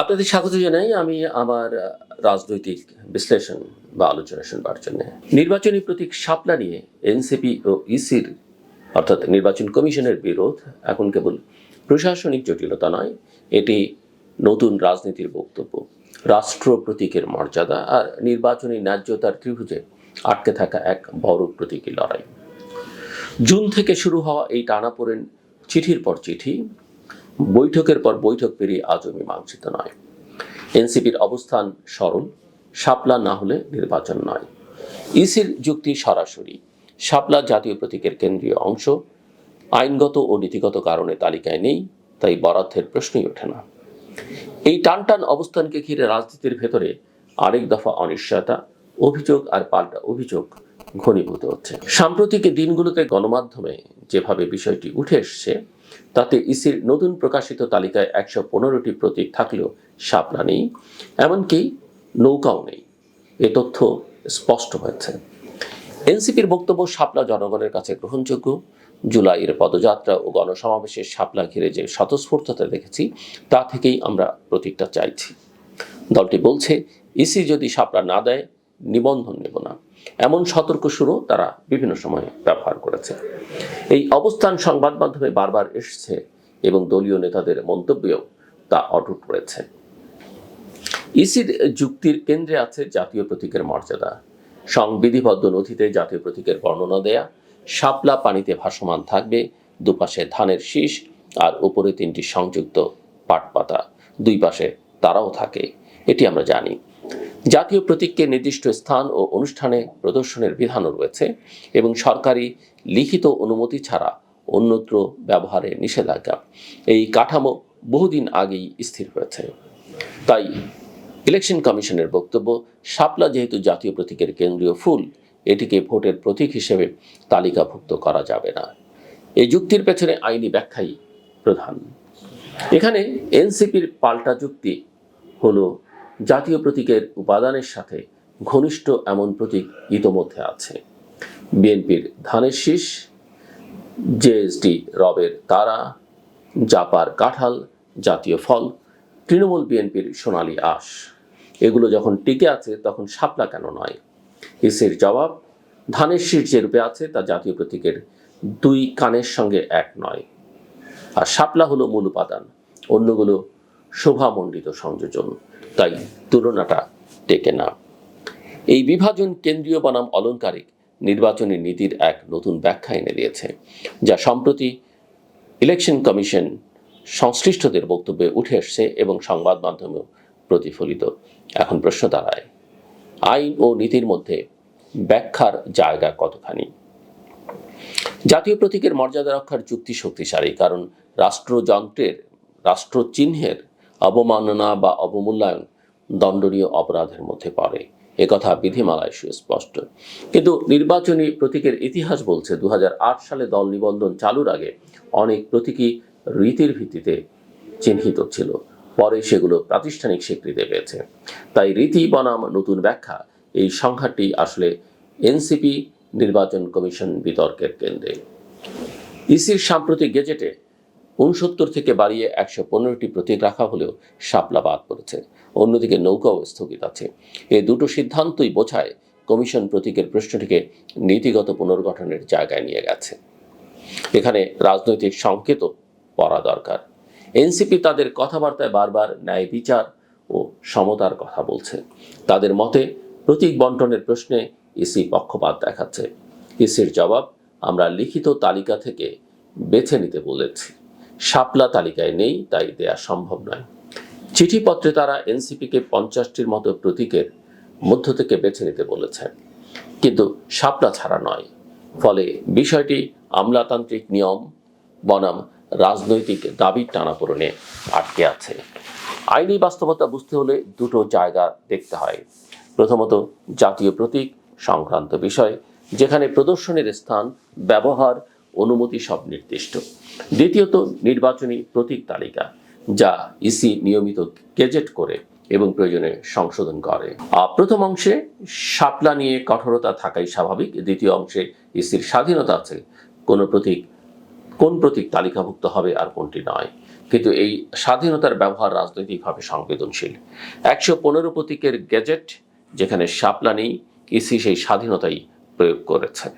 আপনাদের স্বাগত জানাই। আমি আমার রাজনৈতিক বিশ্লেষণ বা আলোচনা শুনবার জন্য। নির্বাচনী প্রতীক শাপলা নিয়ে এনসিপি ও ইসির, অর্থাৎ নির্বাচন কমিশনের বিরোধ এখন কেবল প্রশাসনিক জটিলতা নয়, এটি নতুন রাজনীতির বক্তব্য। রাষ্ট্র প্রতীকের মর্যাদা আর নির্বাচনী ন্যায্যতার ত্রিভুজে আটকে থাকা এক বড় প্রতীকী লড়াই। জুন থেকে শুরু হওয়া এই টানাপোড়েন, চিঠির পর চিঠি বৈঠকের পর বৈঠক পেরিয়ে আজও মীমাংসিত নয়। এনসিপির অবস্থান সরল, শাপলা না হলে নির্বাচন নয়। ইসির যুক্তি সরাসরি, শাপলা জাতীয় প্রতীকের কেন্দ্রীয় অংশ, আইনগত ও নীতিগত কারণে তালিকায় নেই, তাই বরাদ্দের প্রশ্নই ওঠে না। এই টানটান অবস্থানকে ঘিরে রাজনীতির ভেতরে আরেক দফা অনিশ্চয়তা, অভিযোগ আর পাল্টা অভিযোগ ঘনীভূত হচ্ছে। সাম্প্রতিক দিনগুলোতে গণমাধ্যমে যেভাবে বিষয়টি উঠে এসছে তাতে ইসির নতুন প্রকাশিত তালিকায় একশো পনেরোটি প্রতীক থাকলেও শাপলা নেই এমনকি নৌকাও নেই। এ তথ্য স্পষ্ট হয়েছে। এনসিপির বক্তব্য, শাপলা জনগণের কাছে গ্রহণযোগ্য। জুলাইয়ের পদযাত্রা ও গণসমাবেশের শাপলা ঘিরে যে স্বতঃস্ফূর্ততা দেখেছি, তা থেকেই আমরা প্রতীকটা চাইছি। দলটি বলছে, ইসি যদি শাপলা না দেয়, নিবন্ধন নেব না। এমন সতর্ক সুরও তারা বিভিন্ন সময়ে ব্যবহার করেছে। এই অবস্থান সংবাদ মাধ্যমে বারবার এসেছে এবং দলীয় নেতাদের মন্তব্যেও তা অটুট রয়েছে ইসির যুক্তির কেন্দ্রে আছে জাতীয় প্রতীকের মর্যাদা। সংবিধিবদ্ধ নথিতে জাতীয় প্রতীকের বর্ণনা দেয়া, শাপলা পানিতে ভাসমান থাকবে, দুপাশে ধানের শীষ আর উপরে তিনটি সংযুক্ত পাটপাতা। দুই পাশে তারাও থাকে, এটি আমরা জানি। জাতীয় প্রতীককে নির্দিষ্ট স্থান ও অনুষ্ঠানে প্রদর্শনের বিধানও রয়েছে এবং সরকারি লিখিত অনুমতি ছাড়া অন্যত্র ব্যবহারে নিষেধাজ্ঞা। এই কাঠামো বহুদিন আগেই স্থির হয়েছে। তাই ইলেকশন কমিশনের বক্তব্য, শাপলা যেহেতু জাতীয় প্রতীকের কেন্দ্রীয় ফুল, এটিকে ভোটের প্রতীক হিসেবে তালিকাভুক্ত করা যাবে না। এই যুক্তির পেছনে আইনি ব্যাখ্যাই প্রধান। এখানে এনসিপির পাল্টা যুক্তি হলো জাতীয় প্রতীকের উপাদানের সাথে ঘনিষ্ঠ এমন প্রতীক ইতোমধ্যে আছে। বিএনপির ধানের শীষ জেএসডি রবের তারা, জাপার কাঁঠাল জাতীয় ফল, তৃণমূল বিএনপির সোনালি আঁশ। এগুলো যখন টিকে আছে, তখন শাপলা কেন নয়? ইসির জবাব, ধানের শীষ যে রূপে আছে, তা জাতীয় প্রতীকের দুই কানের সঙ্গে এক নয়। আর শাপলা হলো মূল উপাদান, অন্যগুলো শোভামণ্ডিত সংযোজন। তাই তুলনাটা টেকে না। এই বিভাজন কেন্দ্রীয় বনাম অলংকারিক নির্বাচনী নীতির এক নতুন ব্যাখ্যা এনে দিয়েছে, যা সম্প্রতি ইলেকশন কমিশন সংশ্লিষ্টদের বক্তব্যে উঠে এসছে এবং সংবাদ মাধ্যমেও প্রতিফলিত। এখন প্রশ্ন দাঁড়ায়, আইন ও নীতির মধ্যে ব্যাখ্যার জায়গা কতখানি? জাতীয় প্রতীকের মর্যাদা রক্ষার চুক্তি শক্তিশালী, কারণ রাষ্ট্রযন্ত্রের, রাষ্ট্রচিহ্নের অবমাননা বা অবমূল্যায়ন দণ্ডনীয় অপরাধের মধ্যে পড়ে। একথা বিধিমালায় সুস্পষ্ট। কিন্তু নির্বাচনী প্রতীকের ইতিহাস বলছে দু হাজার আট সালে দল নিবন্ধন চালুর আগে অনেক প্রতীকী রীতির ভিত্তিতে চিহ্নিত ছিল। পরে সেগুলো প্রাতিষ্ঠানিক স্বীকৃতি পেয়েছে। তাই রীতি, বনাম, নতুন ব্যাখ্যা এই সংখ্যাটি আসলে এনসিপি নির্বাচন কমিশন বিতর্কের কেন্দ্রে। ইসির সাম্প্রতিক গেজেটে উনসত্তর থেকে বাড়িয়ে একশো পনেরোটি প্রতীক রাখা হলেও শাপলা বাদ পড়েছে। অন্যদিকে নৌকাও স্থগিত আছে। এই দুটো সিদ্ধান্তই বোঝায় কমিশন প্রতীকের প্রশ্নটিকে নীতিগত পুনর্গঠনের জায়গায় নিয়ে গেছে। এখানে রাজনৈতিক সংকেতও পড়া দরকার। এনসিপি তাদের কথাবার্তায় বারবার ন্যায় বিচার ও সমতার কথা বলছে। তাদের মতে প্রতীক বন্টনের প্রশ্নে ইসি পক্ষপাত দেখাচ্ছে। ইসির জবাব আমরা লিখিত তালিকা থেকে বেছে নিতে বলেছি। শাপলা তালিকায় নেই, তাই দেয়া সম্ভব নয়। চিঠিপত্রে তারা এনসিপিকে পঞ্চাশটির মতো প্রতীকের মধ্য থেকে বেছে নিতে বলেছেন। কিন্তু শাপলা ছাড়া নয়। ফলে বিষয়টি আমলাতান্ত্রিক নিয়ম, বনাম রাজনৈতিক দাবির টানাপোড়েনে আটকে আছে। আইনি বাস্তবতা বুঝতে হলে দুটো জায়গা দেখতে হয়। প্রথমত, জাতীয় প্রতীক সংক্রান্ত বিষয়, যেখানে প্রদর্শনের স্থান, ব্যবহার অনুমতি সব নির্দিষ্ট। দ্বিতীয়ত, নির্বাচনী প্রতীক তালিকা, যা ইসি নিয়মিত গেজেট করে এবং প্রয়োজনে সংশোধন করে। প্রথম অংশে শাপলা নিয়ে কঠোরতা থাকাই স্বাভাবিক। দ্বিতীয় অংশে ইসির স্বাধীনতা আছে। কোনো প্রতীক, কোন প্রতীক তালিকাভুক্ত হবে আর কোনটি নয়। কিন্তু এই স্বাধীনতার ব্যবহার রাজনৈতিকভাবে সংবেদনশীল। একশো পনেরো প্রতীকের গ্যাজেট যেখানে শাপলা নেই ইসি সেই স্বাধীনতাই প্রয়োগ করেছে।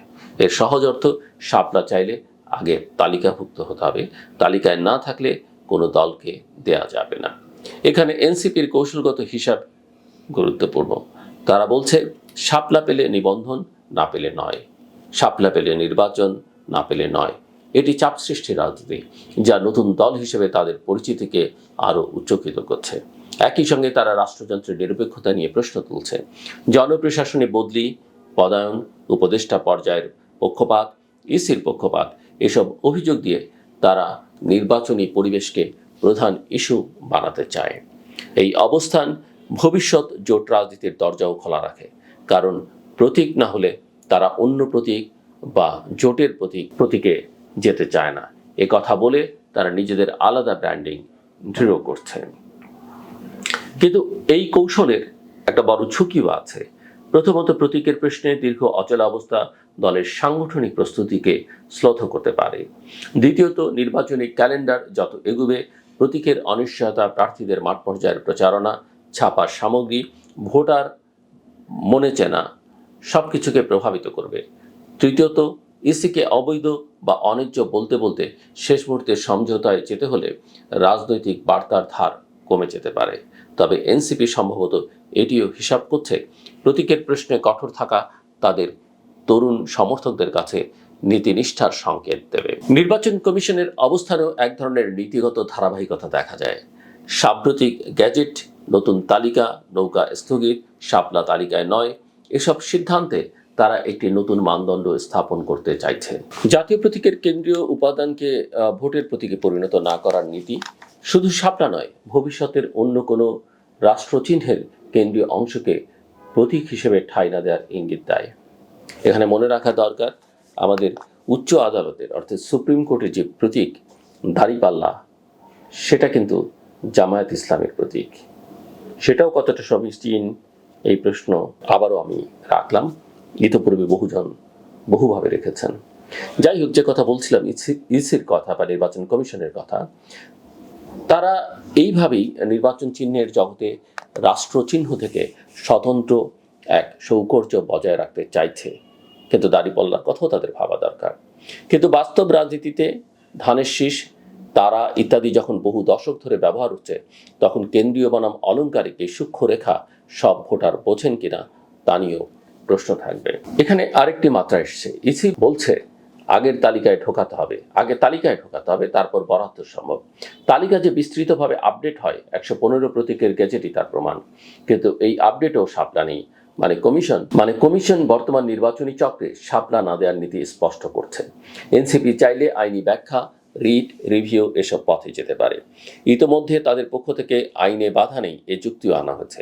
এর সহজ অর্থ শাপলা চাইলে আগে তালিকাভুক্ত হতে হবে। তালিকায় না থাকলে কোনো দলকে দেয়া যাবে না। এখানে এনসিপির কৌশলগত হিসাব গুরুত্বপূর্ণ। তারা বলছে, সাপলা পেলে নিবন্ধন, না পেলে নয়। সাপলা পেলে নির্বাচন, না পেলে নয়। এটি চাপ সৃষ্টির রাজনীতি, যা নতুন দল হিসেবে তাদের পরিচিতিকে আরও উচ্চকিত করছে। একই সঙ্গে তারা রাষ্ট্রযন্ত্রের নিরপেক্ষতা নিয়ে প্রশ্ন তুলছে। জনপ্রশাসনে বদলি, পদায়ন, উপদেষ্টা পর্যায়ের পক্ষপাত ইসির পক্ষপাত, এসব অভিযোগ দিয়ে তারা নির্বাচনী পরিবেশকে প্রধান ইস্যু বানাতে চায়। এই অবস্থান ভবিষ্যৎ জোট রাজনীতির দরজাও খোলা রাখে। কারণ প্রতীক না হলে তারা অন্য প্রতীক বা জোটের প্রতীক, প্রতীকে যেতে চায় না। এ কথা বলে তারা নিজেদের আলাদা ব্র্যান্ডিং দৃঢ় করছে। কিন্তু এই কৌশলের একটা বড় ঝুঁকিও আছে। প্রথমত প্রতীকের প্রশ্নে দীর্ঘ অচল অবস্থা দলের সাংগঠনিক প্রস্তুতিকে শ্লথ করতে পারে। দ্বিতীয়ত, নির্বাচনী ক্যালেন্ডার যত এগুবে, প্রতীকের অনিশ্চয়তা প্রার্থীদের মাঠ পর্যায়ের প্রচারণা ছাপার সামগ্রী, ভোটার মনে চেনা সব কিছুকে প্রভাবিত করবে। তৃতীয়ত, ইসিকে অবৈধ বা অন্যায্য বলতে বলতে শেষ মুহূর্তে সমঝোতায় যেতে হলে রাজনৈতিক বার্তার ধার কমে যেতে পারে। তবে এনসিপি সম্ভবত এটিও হিসাব করছে, প্রতীকের প্রশ্নে কঠোর থাকা তাদের তরুণ সমর্থকদের কাছে নীতিনিষ্ঠার সংকেত দেবে। নির্বাচন কমিশনের অবস্থানেও এক ধরনের নীতিগত ধারাবাহিকতা দেখা যায়। সাম্প্রতিক গ্যাজেট, নতুন তালিকা, নৌকা স্থগিত শাপলা তালিকায় নয়, এসব সিদ্ধান্তে তারা একটি নতুন মানদণ্ড স্থাপন করতে চাইছে। জাতীয় প্রতীকের কেন্দ্রীয় উপাদানকে ভোটের প্রতীকে পরিণত না করার নীতি শুধু শাপলা নয়, ভবিষ্যতের অন্য কোনো রাষ্ট্রচিহ্নের কেন্দ্রীয় অংশকে প্রতীক হিসেবে ঠাঁই না দেওয়ার ইঙ্গিত দেয়। এখানে মনে রাখা দরকার, আমাদের উচ্চ আদালতের, অর্থাৎ সুপ্রিম কোর্টের যে প্রতীক দাঁড়িপাল্লা সেটা কিন্তু জামায়াত ইসলামের প্রতীক। সেটাও কতটা সমীচীন এই প্রশ্ন আবারও আমি রাখলাম। ইতপূর্বে বহুজন বহুভাবে রেখেছেন। যাই হোক, যে কথা বলছিলাম ইসি- ইসির কথা বা নির্বাচন কমিশনের কথা তারা এইভাবেই নির্বাচন চিহ্নের জগতে রাষ্ট্রচিহ্ন থেকে স্বতন্ত্র এক সৌকর্য বজায় রাখতে চাইছে। কিন্তু দাড়িপাল্লার কথাও তাদের ভাবা দরকার। কিন্তু বাস্তব রাজনীতিতে ধানের শীষ, তারা ইত্যাদি যখন বহু দশক ধরে ব্যবহার হচ্ছে, তখন কেন্দ্রীয় বনাম অলংকারিক এই সূক্ষ্ম রেখা সব ভোটার বোঝেন কিনা তা নিয়েও প্রশ্ন থাকবে। এখানে আরেকটি মাত্রা এসছে। ইসি বলছে আগের তালিকায় ঢোকাতে হবে। আগে তালিকায় ঢোকাতে হবে, তারপর বরাদ্দ সম্ভব। তালিকা যে বিস্তৃতভাবে আপডেট হয়, একশো পনেরো প্রতীকের গেজেটই তার প্রমাণ। কিন্তু এই আপডেটও সাপলা নেই। মানে কমিশন মানে কমিশন বর্তমান নির্বাচনী চক্রে সাপলা না দেওয়ার নীতি স্পষ্ট করছে। এনসিপি চাইলে আইনি ব্যাখ্যা রিট রিভিউ এসব পথে যেতে পারে। ইতোমধ্যে তাদের পক্ষ থেকে আইনে বাধা নেই, এ যুক্তিও আনা হয়েছে।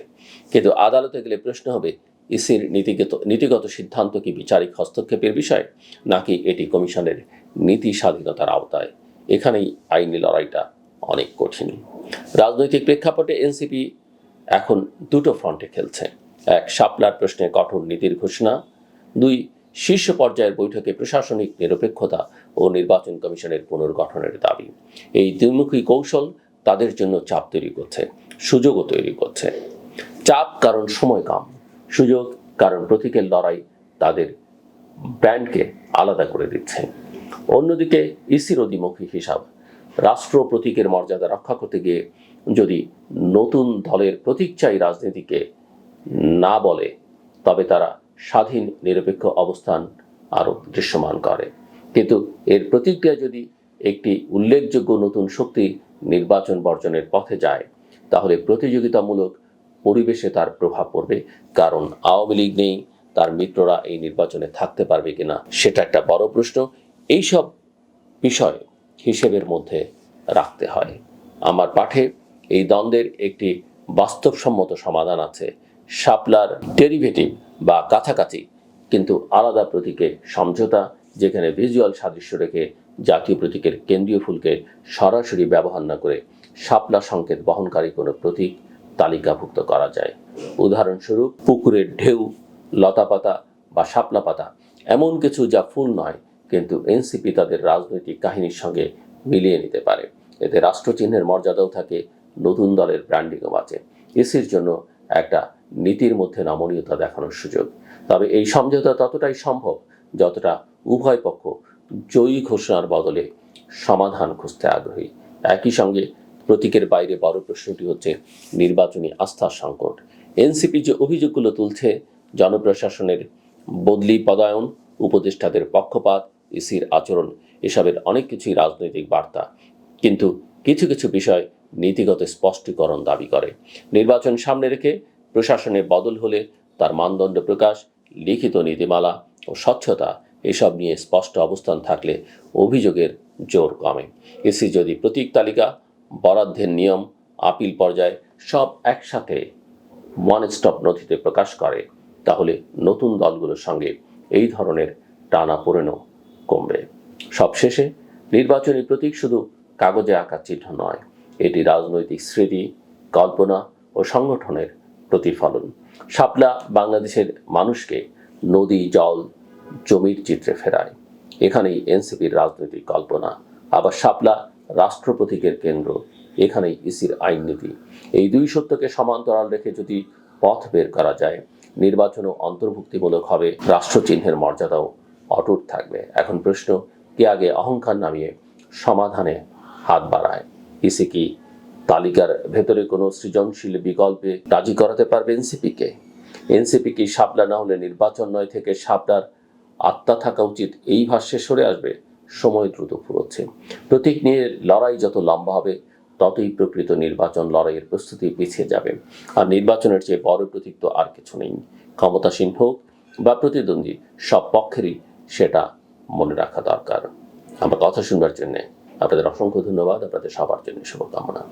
কিন্তু আদালতে গেলে প্রশ্ন হবে ইসির নীতিগত নীতিগত সিদ্ধান্ত কি বিচারিক হস্তক্ষেপের বিষয়, নাকি এটি কমিশনের নীতি স্বাধীনতার আওতায়? এখানেই আইনি লড়াইটা অনেক কঠিন। রাজনৈতিক প্রেক্ষাপটে এনসিপি এখন দুটো ফ্রন্টে খেলছে। এক, শাপলার প্রশ্নে কঠোর নীতির ঘোষণা। দুই, শীর্ষ পর্যায়ের বৈঠকে প্রশাসনিক নিরপেক্ষতা ও নির্বাচন কমিশনের পুনর্গঠনের দাবি। এই দ্বিমুখী কৌশল তাদের জন্য চাপ তৈরি করছে, সুযোগও তৈরি করছে। চাপ কারণ সময় কম। সুযোগ, কারণ প্রতীকের লড়াই তাদের ব্র্যান্ডকে আলাদা করে দিচ্ছে। অন্যদিকে ইসির অধিমুখী হিসাব, রাষ্ট্র প্রতীকের মর্যাদা রক্ষা করতে গিয়ে যদি নতুন দলের প্রতীক চাই রাজনীতিকে না বলে, তবে তারা স্বাধীন, নিরপেক্ষ অবস্থান আরও দৃশ্যমান করে। কিন্তু এর প্রতিক্রিয়া যদি একটি উল্লেখযোগ্য নতুন শক্তি নির্বাচন বর্জনের পথে যায়, তাহলে প্রতিযোগিতামূলক পরিবেশে তার প্রভাব পড়বে, কারণ আওয়ামী লীগ নেই, তার মিত্ররা এই নির্বাচনে থাকতে পারবে কিনা, সেটা একটা বড় প্রশ্ন। এইসব বিষয় হিসেবের মধ্যে রাখতে হয়। আমার পাঠে এই দ্বন্দ্বের একটি বাস্তবসম্মত সমাধান আছে। শাপলার ডেরিভেটিভ বা কাছাকাছি, কিন্তু আলাদা প্রতীকে সমঝোতা, যেখানে ভিজুয়াল সাদৃশ্য রেখে জাতীয় প্রতীকের কেন্দ্রীয় ফুলকে সরাসরি ব্যবহার না করে শাপলা সংকেত বহনকারী কোনো প্রতীক তালিকাভুক্ত করা যায়। উদাহরণস্বরূপ, পুকুরের ঢেউ, লতাপাতা বা শাপলা পাতা এমন কিছু যা ফুল নয়, কিন্তু এনসিপি তাদের রাজনৈতিক কাহিনীর সঙ্গে মিলিয়ে নিতে পারে। এতে রাষ্ট্রচিহ্নের মর্যাদাও থাকে, নতুন দলের ব্র্যান্ডিংও বাঁচে। ইসির জন্য একটা নীতির মধ্যে নমনীয়তা দেখানোর সুযোগ। তবে এই সমঝোতা ততটাই সম্ভব যতটা উভয় পক্ষ জয়ী ঘোষণার বদলে সমাধান খুঁজতে আগ্রহী। একই সঙ্গে প্রতীকের বাইরে বড় প্রশ্নটি হচ্ছে নির্বাচনী আস্থার সংকট। এনসিপি যে অভিযোগগুলো তুলছে, জনপ্রশাসনের বদলি পদায়ন, উপদেষ্টাদের পক্ষপাত, ইসির আচরণ, এসবের অনেক কিছুই রাজনৈতিক বার্তা। কিন্তু কিছু কিছু বিষয় নীতিগত স্পষ্টীকরণ দাবি করে। নির্বাচন সামনে রেখে প্রশাসনে বদল হলে তার মানদণ্ড প্রকাশ, লিখিত নীতিমালা ও স্বচ্ছতা এসব নিয়ে স্পষ্ট অবস্থান থাকলে অভিযোগের জোর কমে। ইসি যদি প্রতীক তালিকা বরাদ্দের নিয়ম, আপিল পর্যায়ে সব একসাথে ওয়ান স্টপ নথিতে প্রকাশ করে। তাহলে নতুন দলগুলোর সঙ্গে এই ধরনের টানা পড়েনও কমবে। সবশেষে নির্বাচনী প্রতীক শুধু কাগজে আঁকা চিহ্ন নয়, এটি রাজনৈতিক স্মৃতি, কল্পনা ও সংগঠনের প্রতিফলন। শাপলা বাংলাদেশের মানুষকে নদী, জল, জমির চিত্রে ফেরায়। এখানেই এনসিপির রাজনৈতিক কল্পনা, আবার শাপলা রাষ্ট্র প্রতীকের কেন্দ্র, এখানেই ইসির আইন নীতি। এই দুই সত্যকে সমান্তরাল রেখে যদি পথ বের করা যায়, নির্বাচনও অন্তর্ভুক্তিমূলক হবে, রাষ্ট্রচিহ্নের মর্যাদাও অটুট থাকবে। এখন প্রশ্ন, কে আগে অহংকার নামিয়ে সমাধানে হাত বাড়ায়? ইসি কি তালিকার ভেতরে কোনো সৃজনশীল বিকল্পে রাজি করাতে পারবে এনসিপিকে? এনসিপি কি শাপলা না হলে নির্বাচন নয় থেকে শাপলার আত্মা থাকা উচিত? এই ভাষ্যে সরে আসবে সময় দ্রুত ফুরোচ্ছে। প্রতীক নিয়ে লড়াই যত লম্বা হবে, ততই প্রকৃত নির্বাচন লড়াইয়ের প্রস্তুতি পিছিয়ে যাবে। আর নির্বাচনের চেয়ে বড় প্রতীক তো আর কিছু নেই। ক্ষমতাসীন হোক বা প্রতিদ্বন্দ্বী, সব পক্ষেরই সেটা মনে রাখা দরকার। আমার কথা শুনবার জন্যে আপনাদের অসংখ্য ধন্যবাদ। আপনাদের সবার জন্য শুভকামনা।